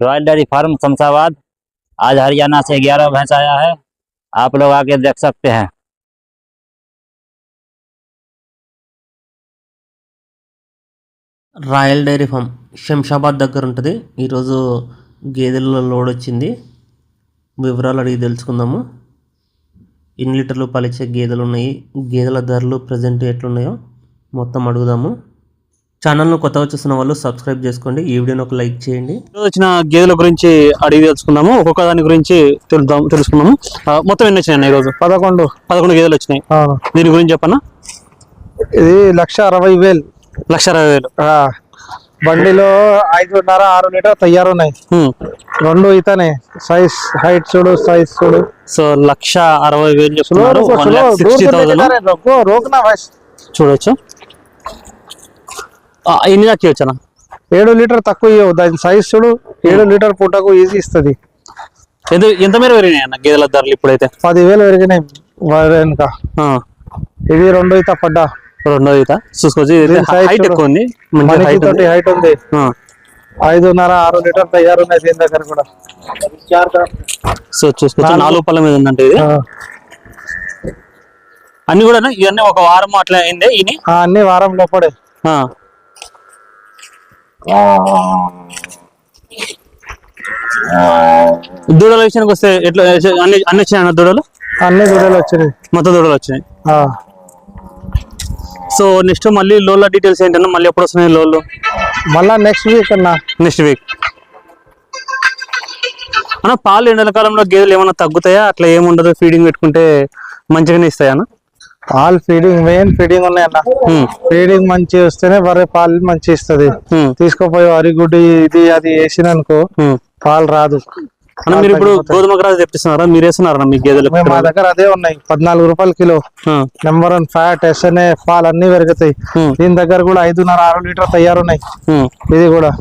Royal dairy farm Shamshabad आज हरियाणा से ग्यारह भैंस आया है आप लोग आके देख सकते हैं రాయల్ డైరీ ఫామ్ శంషాబాద్ దగ్గర ఉంటుంది ఈరోజు గేదెల లోడ్ వచ్చింది వివరాలు అడిగి తెలుసుకుందాము ఎన్ని లీటర్లు పలిచే గేదెలు ఉన్నాయి గేదెల ధరలు ప్రజెంట్ ఎట్లున్నాయో మొత్తం అడుగుదాము ఛానల్ను కొత్తగా చూస్తున్న వాళ్ళు సబ్స్క్రైబ్ చేసుకోండి. ఈ వీడియోని ఒక లైక్ చేయండి. ఈరోజు వచ్చిన గేదెల గురించి అడిగి తెలుసుకుందాము. ఒక్కొక్క దాని గురించి తెలుద్దాం తెలుసుకుందాము. ఆ, మొత్తం ఎన్ని వచ్చినాయి ఈరోజు? పదకొండు. పదకొండు గేదెలు వచ్చినాయి. అవును. దీని గురించి చెప్పన్నా ఇది లక్ష అరవై వేలు. లక్ష అరవై వేలు. ఆ, బండిలో ఐదున్నర ఆరు లీటర్ తయారు ఉన్నాయి. హ్మ్. రెండు ఇతనే. సైజ్ హైట్ చూడు సైజ్ చూడు. సో లక్ష అరవై వేలు చెప్తున్నారు. వన్ ల్యాక్ సిక్స్టీ థౌసండ్ రోకనా భాష్ చూడొచ్చు. ఎన్ని దాకా వచ్చానా ఏడు లీటర్ తక్కువ ఇవ్వవు. దాని సైజ్ చూడు ఏడు లీటర్ పూటకు ఈజీ ఇస్తుంది. ఎంత ఎంత మేర పెరిగినాయి అన్న గేదెల ధరలు ఇప్పుడైతే? పదివేలు పెరిగినాయి వెనక. ఇది రెండు ఇత పడ్డా. రెండో ఈత. చూసుకోవచ్చు size హైట్. ఎక్కువ ఉంది. హైట్ ఐదున్నర ఆరు లీటర్ తయారు ఉన్నాయి దీని దగ్గర కూడా. సో చూసుకోవచ్చు నాలుగు. పళ్ళ మీద ఉందంటే ఇది. అన్ని కూడా ఇవన్నీ ఒక వారం అట్లా అయిందే ఇని అన్ని వారం లోపడే. దూడల విషయానికి వస్తే ఎట్లా అన్ని అన్ని వచ్చినాయి దూడలు? అన్ని దూడలు వచ్చినాయి. మొత్తం దూడలు వచ్చినాయి. సో నెక్స్ట్ మళ్ళీ లోన్ల డీటెయిల్స్ ఏంటన్నా? మళ్ళీ ఎప్పుడు వస్తున్నాయి లోన్లు మళ్ళా నెక్స్ట్ వీక్ అన్నా. నెక్స్ట్ వీక్ అన్న పాలు ఎండల కాలంలో గేదెలు ఏమైనా తగ్గుతాయా? అట్లా ఏముండదు? ఫీడింగ్ పెట్టుకుంటే మంచిగానే ఇస్తాయా అన్న? పాలు ఫీడింగ్ మెయిన్ ఫీడింగ్ ఉన్నాయి అన్న. ఫీడింగ్ మంచి వస్తేనే బర్రె పాలు మంచి ఇస్తుంది. తీసుకుపోయి అరిగుడ్డి ఇది అది వేసిననుకో. పాలు రాదు. అన్న మీరు ఇప్పుడు గోధుమ గ్రాస్ తెప్పిస్తున్నారా? మీరు వేస్తున్నారా మీ గేదెలు మా దగ్గర అదే ఉన్నాయి. పద్నాలుగు రూపాయల kilo. Number one fat SNA పాలు అన్ని పెరుగుతాయి. దీని దగ్గర కూడా ఐదున్నర ఆరు లీటర్ తయారున్నాయి. ఇది కూడా.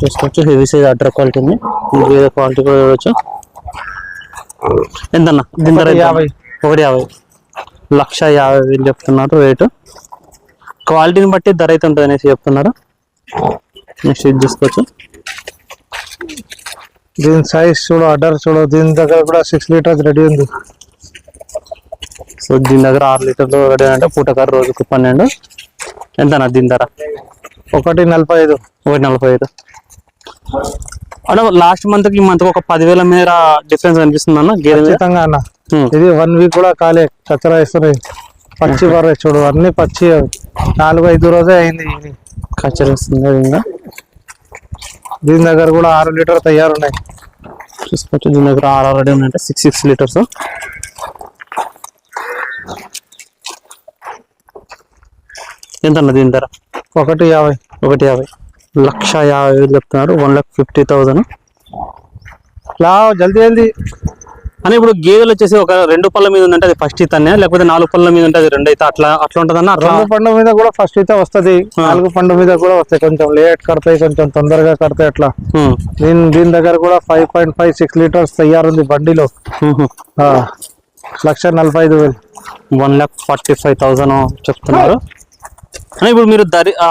చూసుకోవచ్చు హెవీ సైజ్ క్వాలిటీ ఉంది. గేదె క్వాలిటీ కూడా చూడవచ్చు ఎంతన్నా? దీని ధర? యాభై. ఒకటి యాభై. లక్ష యాభై వేలు చెప్తున్నారు రేటు. క్వాలిటీని బట్టి ధర అయితే ఉంటుంది అనేసి చెప్తున్నారు. నెక్స్ట్ ఇది చూసుకోవచ్చు. దీని సైజ్ చూడు అడ్డర్ చూడు దీని దగ్గర కూడా సిక్స్ లీటర్స్ రెడీ ఉంది. సో దీని దగ్గర ఆరు లీటర్లు రెడీ అంటే పూటకారు రోజుకు పన్నెండు. ఎంతనా దీని ధర? ఒకటి నలభై ఐదు. ఒకటి నలభై ఐదు. అంటే లాస్ట్ మంత్కి మంత్ ఒక పదివేల మేర డిఫరెన్స్ అనిపిస్తుంది అన్న మీద? ఖచ్చితంగా అన్న. ఇది వన్ వీక్ కూడా కాలే కచ్చరా ఇస్తున్నాయి పచ్చి బర్రె చూడు అన్ని పచ్చి నాలుగు ఐదు రోజే అయింది ఇంకా దీని దగ్గర కూడా ఆరు లీటర్ తయారున్నాయి. చూసుకోవచ్చు దీని దగ్గర ఆరు ఆల్రెడీ ఉన్నాయంటే. సిక్స్ సిక్స్ లీటర్స్ ఎంత అన్న దీని ధర? ఒకటి యాభై. ఒకటి యాభై. లక్ష యాభై వేలు చెప్తున్నారు. వన్ లాక్ ఫిఫ్టీ థౌసండ్ లా జల్దీ జల్దీ. అని ఇప్పుడు గేదెలు వచ్చేసి ఒక రెండు పళ్ళ మీద ఉందంటే అది ఫస్ట్ ఇతనే లేకపోతే నాలుగు పళ్ళ మీద ఉంటే అది రెండు అయితే అట్లా అట్లా ఉంటదన్న? రెండు పండు మీద కూడా ఫస్ట్ అయితే వస్తది. నాలుగు పండు మీద కూడా వస్తాయి. కొంచెం లేట్ కడతాయి కొంచెం తొందరగా కడతాయి అట్లా. దీని దీని దగ్గర కూడా five point five six litres తయారుంది బండిలో. లక్ష నలభై ఐదు వేలు. One lakh forty five thousand చెప్తున్నారు. ఇప్పుడు మీరు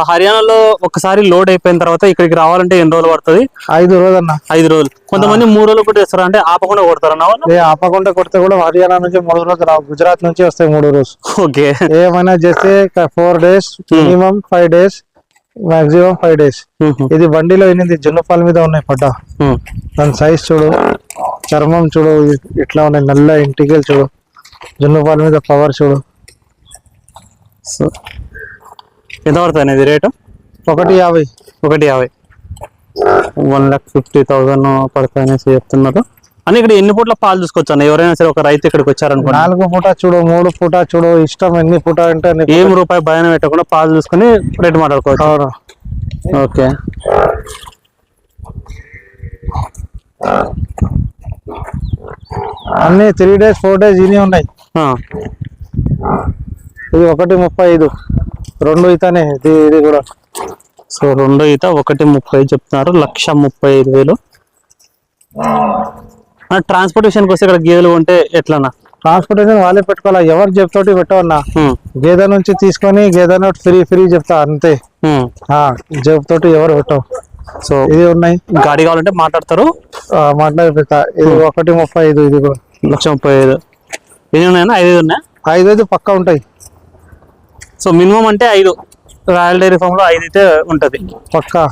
హర్యానాలో ఒకసారి లోడ్ అయిపోయిన తర్వాత ఇక్కడికి రావాలంటే ఎన్ని రోజులు పడుతుంది? ఐదు రోజన్న ఐదు రోజులు. కొంతమంది మూడు రోజులు కూడా చేస్తారు? అంటే ఆపకుండా కొడతారన్న ఆపకుండా కొడితే కూడా హర్యానా నుంచి మూడు రోజులు రావు. గుజరాత్ నుంచి వస్తాయి మూడు రోజు ఓకే. ఏమైనా చేస్తే four days minimum five days maximum five days. ఇది బండిలో ఎనిమిది జున్నుపాల మీద ఉన్నాయి పడ్డ. దాని సైజ్ చూడు చర్మం చూడు ఇట్లా ఉన్నాయి నల్ల ఇంటికల్ చూడు. జున్నుపాల మీద పవర్ చూడు. సో ఎంత పడుతుంది అనేది రేటు? ఒకటి యాభై. ఒకటి యాభై. వన్ లాక్ ఫిఫ్టీ థౌసండ్ పడుతుంది అనేసి చెప్తున్నారు. అని ఇక్కడ ఎన్ని పూట్ల పాలు చూసుకోవచ్చు అన్న? ఎవరైనా సరే ఒక రైతు ఇక్కడికి వచ్చారనుకోండి. నాలుగు పూట చూడు మూడు పూట చూడు ఇష్టం ఎన్ని పూట అంటే. ఏం రూపాయి భయం పెట్టకుండా పాలు చూసుకొని రేటు మాట్లాడుకోవచ్చు. ఓకే. అన్ని త్రీ డేస్ ఫోర్ డేస్ ఇన్ని ఉన్నాయి. ఇది ఒకటి ముప్పై ఐదు. రెండు ఇతనే ఇది ఇది కూడా. సో రెండో ఈత ఒకటి ముప్పై చెప్తున్నారు లక్ష ముప్పై ఐదు వేలు. ట్రాన్స్పోర్టేషన్కి వస్తే ఇక్కడ గేదెలు ఉంటే ఎట్లన్నా? ట్రాన్స్పోర్టేషన్ వాళ్ళే పెట్టుకోవాలా? ఎవరు చెప్తోటి పెట్టవన్నా. గేదె నుంచి తీసుకొని గేదె నోట్ ఫ్రీ ఫ్రీ చెప్తా అంతే. చెప్తోటి ఎవరు పెట్టవు. సో ఇది ఉన్నాయి. గాడి కావాలంటే మాట్లాడతారు. ఆ, మాట్లాడిపోతా ఇది ఒకటి ముప్పై ఐదు ఇది కూడా. లక్ష ముప్పై ఐదు. ఎన్ని ఉన్నాయన్నా? ఐదు ఉన్నాయి? ఐదు ఐదు పక్కా ఉంటాయి. సో మినిమం అంటే ఐదు. రాయల్ డైరీ ఫామ్లో ఐదు అయితే ఉంటది. పక్కా?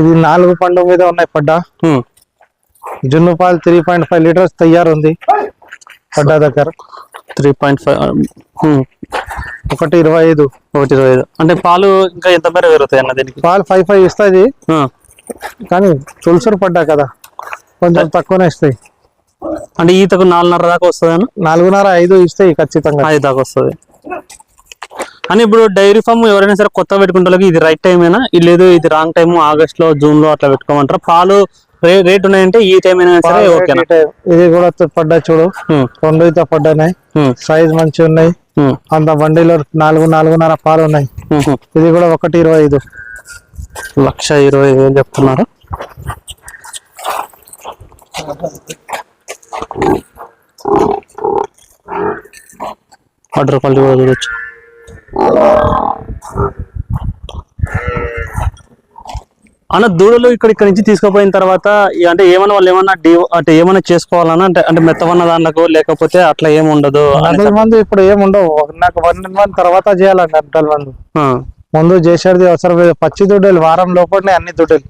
ఇది నాలుగు పండు మీద ఉన్నాయి పడ్డా. జున్ను పాలు త్రీ పాయింట్ ఫైవ్ లీటర్స్ తయారు ఉంది పడ్డా దగ్గర? త్రీ పాయింట్ ఫైవ్ ఒకటి ఇరవై ఐదు. ఒకటి ఇరవై ఐదు. అంటే పాలు ఇంకా ఎంత మేర పెరుగుతాయి అన్న దీనికి? పాలు ఫైవ్ ఫైవ్ ఇస్తుంది. కానీ తులసూరు పడ్డా కదా? కొంచెం తక్కువనే ఇస్తాయి. అంటే ఈతకు నాలుగున్నర దాకా వస్తుంది అన్న? నాలుగున్నర ఐదు ఇస్తాయి ఖచ్చితంగా. ఐదు దాకా వస్తుంది. అని ఇప్పుడు డైరీ ఫామ్ ఎవరైనా సరే కొత్త పెట్టుకుంటే ఇది రైట్ టైమేనా ఇది లేదు ఇది రాంగ్ టైం ఆగస్ట్లో జూన్లో అట్లా పెట్టుకోమంటారు? పాలు రేట్ ఉన్నాయంటే ఈ టైం అయినా సరే రేట్ ఇది కూడా పడ్డా చూడు. రెండు అయితే పడ్డాయి. సైజ్ మంచిగా ఉన్నాయి. అంత బండిలో నాలుగు నాలుగున్నర పాలు ఉన్నాయి. ఇది కూడా ఒకటి ఇరవై ఐదు. లక్ష ఇరవై ఐదు చెప్తున్నారు. వాటర్ క్వాలిటీ కూడా చూడొచ్చు. అన్న దూడలు ఇక్కడ ఇక్కడ నుంచి తీసుకుపోయిన తర్వాత అంటే ఏమన్నా వాళ్ళు ఏమన్నా డి అంటే ఏమన్నా చేసుకోవాలన్నా అంటే అంటే మెత్తవన్న దాంట్లో లేకపోతే అట్లా ఏమి ఉండదు మందు ఇప్పుడు ఏం ఉండవు. నాకు వన్ మంత్ తర్వాత చేయాలండి గంటల మందు. ముందు చేసేది అవసరం లేదు. పచ్చి దుడ్డలు వారం లోపలనే అన్ని దుడ్డలు.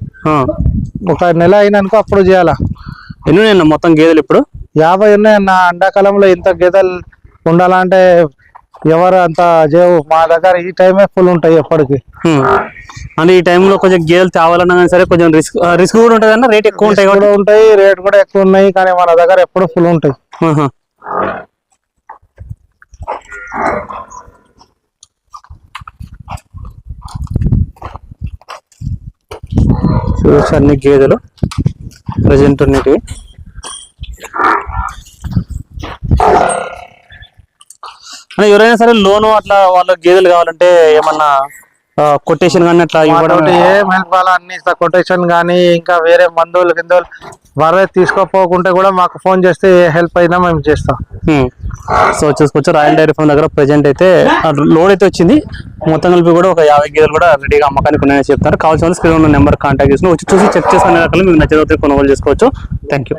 ఒక నెల అయినాక అప్పుడు చేయాలా. ఎన్ని మొత్తం గేదెలు ఇప్పుడు? యాభై ఉన్నాయన్న ఎండాకాలంలో ఇంత గేదెలు ఉండాలంటే ఎవరు అంత చేయవు మా దగ్గర ఈ టైమే ఫుల్ ఉంటాయి ఎప్పటికి. అంటే ఈ టైంలో కొంచెం గేదెలు తేవాలన్నా కానీ సరే కొంచెం రిస్క్ రిస్క్ కూడా ఉంటుంది అన్న? రేట్ ఎక్కువ ఉంటాయి కూడా ఉంటాయి రేట్ కూడా ఎక్కువ ఉన్నాయి కానీ మన దగ్గర ఎప్పుడు ఫుల్ ఉంటాయి. చూడొచ్చు అన్ని గేదెలు ప్రజెంట్ ఉన్నటివి. అంటే ఎవరైనా సరే లోను అట్లా వాళ్ళ గేదెలు కావాలంటే ఏమన్నా కొటేషన్ కానీ అట్లా ఇవ్వడం ఏం హెల్ప్ అన్ని కొటేషన్ కానీ ఇంకా వేరే మందులు కిందలు వరే తీసుకోపోకుంటే కూడా మాకు ఫోన్ చేస్తే ఏ హెల్ప్ అయినా మేము చేస్తాం. సో చూసుకోవచ్చు రాయల్ డైరీ ఫామ్ దగ్గర ప్రజెంట్ అయితే లోడ్ అయితే వచ్చింది. మొత్తం కలిపి కూడా ఒక యాభై గేదెలు కూడా రెడీగా అమ్మకానికి ఉన్నాయని చెప్తారు కావాల్సిన స్క్రీన్ ఉన్న నెంబర్ కాంటాక్ట్ చేసి వచ్చి చూసి చెక్ చేసుకునే రకాలు మీకు నచ్చిన కొనుగోలు చేసుకోవచ్చు. Thank you